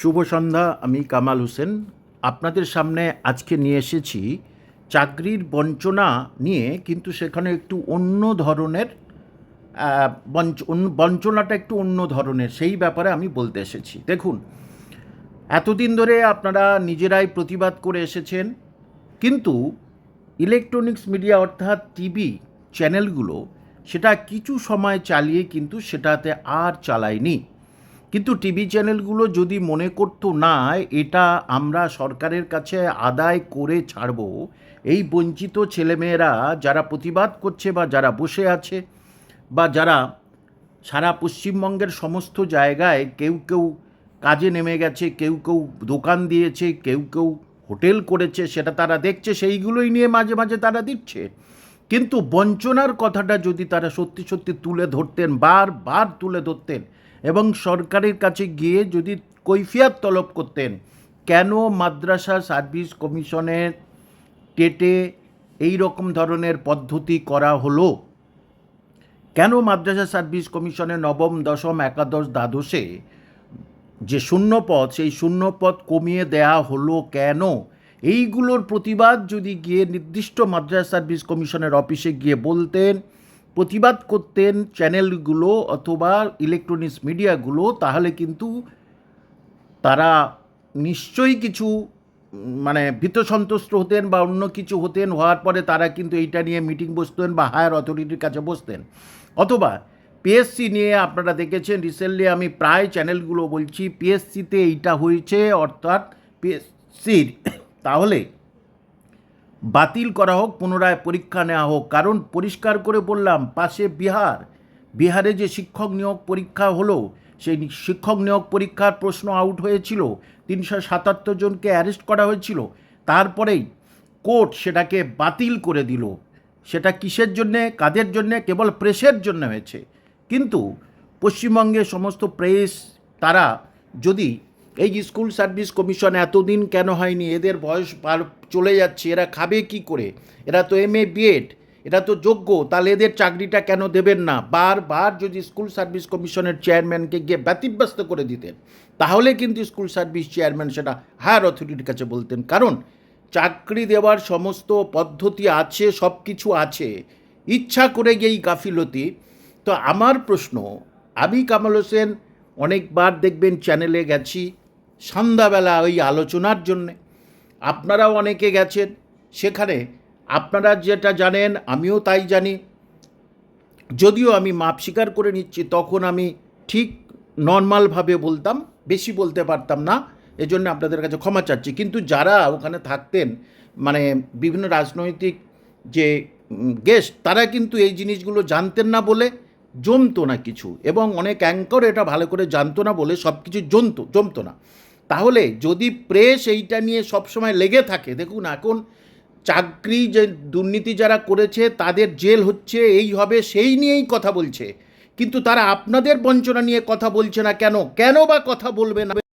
শুভ সন্ধ্যা, আমি কামাল হোসেন। আপনাদের সামনে আজকে নিয়ে এসেছি চাকরির বঞ্চনা নিয়ে, কিন্তু সেখানে একটু অন্য ধরনের বঞ্চ বঞ্চনাটা একটু অন্য ধরনের, সেই ব্যাপারে আমি বলতে এসেছি। দেখুন, এতদিন ধরে আপনারা নিজেরাই প্রতিবাদ করে এসেছেন, কিন্তু ইলেকট্রনিক্স মিডিয়া অর্থাৎ টিভি চ্যানেলগুলো সেটা কিছু সময় চালিয়ে কিন্তু সেটাতে আর চালায়নি। কিন্তু টিভি চ্যানেলগুলো যদি মনে করতো না, এটা আমরা সরকারের কাছে আদায় করে ছাড়ব। এই বঞ্চিত ছেলেমেয়েরা যারা প্রতিবাদ করছে বা যারা বসে আছে বা যারা সারা পশ্চিমবঙ্গের সমস্ত জায়গায় কেউ কেউ কাজে নেমে গেছে, কেউ কেউ দোকান দিয়েছে, কেউ কেউ হোটেল করেছে, সেটা তারা দেখছে, সেইগুলোই নিয়ে মাঝে মাঝে তারা দিচ্ছে। কিন্তু বঞ্চনার কথাটা যদি তারা সত্যি সত্যি তুলে ধরতেন, বারবার তুলে ধরতেন এবং সরকারের কাছে গিয়ে যদি কৈফিয়াত তলব করতেন, কেন মাদ্রাসা সার্ভিস কমিশনের টেটে এই রকম ধরনের পদ্ধতি করা হলো? কেন মাদ্রাসা সার্ভিস কমিশনের নবম, দশম, একাদশ, দ্বাদশে যে শূন্যপদ, সেই শূন্যপদ কমিয়ে দেয়া হলো কেন? এইগুলোর প্রতিবাদ যদি গিয়ে নির্দিষ্ট মাদ্রাসা সার্ভিস কমিশনের অফিসে গিয়ে বলতেন প্রতিবাদ করতেন চ্যানেলগুলো অথবা ইলেকট্রনিক্স মিডিয়াগুলো তাহলে কিন্তু তারা নিশ্চয়ই কিছু মানে ভীত সন্তুষ্ট হতেন বা অন্য কিছু হতেন, হওয়ার পরে তারা কিন্তু এইটা নিয়ে মিটিং বসতেন বা হায়ার অথরিটির কাছে বসতেন। অথবা পিএসসি নিয়ে আপনারা দেখেছেন রিসেন্টলি আমি প্রায় চ্যানেলগুলো বলছি পিএসসিতে এইটা হয়েছে, অর্থাৎ পিএসসির তাহলে বাতিল করা হোক, পুনরায় পরীক্ষা নেওয়া হোক। কারণ পরিষ্কার করে বললাম, পাশে বিহার। বিহারে যে শিক্ষক নিয়োগ পরীক্ষা হলো, সেই শিক্ষক নিয়োগ পরীক্ষার প্রশ্ন আউট হয়েছিল। তিনশো সাতাত্তর জনকে অ্যারেস্ট করা হয়েছিল। তারপরেই কোর্ট সেটাকে বাতিল করে দিল। সেটা কিসের জন্যে, কাদের জন্যে? কেবল প্রেসের জন্য হয়েছে। কিন্তু পশ্চিমবঙ্গের সমস্ত প্রেস তারা যদি এই স্কুল সার্ভিস কমিশন এতদিন কেন হয়নি? এদের বয়স পার, চলে যাচ্ছে, এরা খাবে কি করে? এরা তো এম এ বিএড এরা তো যোগ্য, তাহলে এদের চাকরিটা কেন দেবেন না? বারবার যদি স্কুল সার্ভিস কমিশনের চেয়ারম্যানকে গিয়ে ব্যতিব্যস্ত করে দিতেন, তাহলে কিন্তু স্কুল সার্ভিস চেয়ারম্যান সেটা হায়ার অথরিটির কাছে বলতেন। কারণ চাকরি দেওয়ার সমস্ত পদ্ধতি আছে সব কিছু আছে। ইচ্ছা করে এই গাফিলতি। তো আমার প্রশ্ন, আমি কামাল হোসেন অনেকবার দেখবেন চ্যানেলে গেছি সন্ধ্যাবেলা ওই আলোচনার জন্যে। আপনারাও অনেকে গেছেন সেখানে। আপনারা যেটা জানেন, আমিও তাই জানি। যদিও আমি মাপ স্বীকার করে নিচ্ছি, তখন আমি ঠিক নর্মালভাবে বলতাম, বেশি বলতে পারতাম না। এজন্য আপনাদের কাছে ক্ষমা চাচ্ছি। কিন্তু যারা ওখানে থাকতেন মানে বিভিন্ন রাজনৈতিক যে গেস্ট তারা কিন্তু এই জিনিসগুলো জানতেন না বলে জমতো না কিছু। এবং অনেক অ্যাঙ্কর এটা ভালো করে জানতো না বলে সব কিছু জমতো জমতো না। তাহলে যদি প্রেস এইটা নিয়ে সবসময় লেগে থাকে, দেখুন এখন চাকরি যে দুর্নীতি যারা করেছে, তাদের জেল হচ্ছে, এই হবে, সেই নিয়েই কথা বলছে। কিন্তু তারা আপনাদের বঞ্চনা নিয়ে কথা বলছে না কেন? কেন বা কথা বলবে না?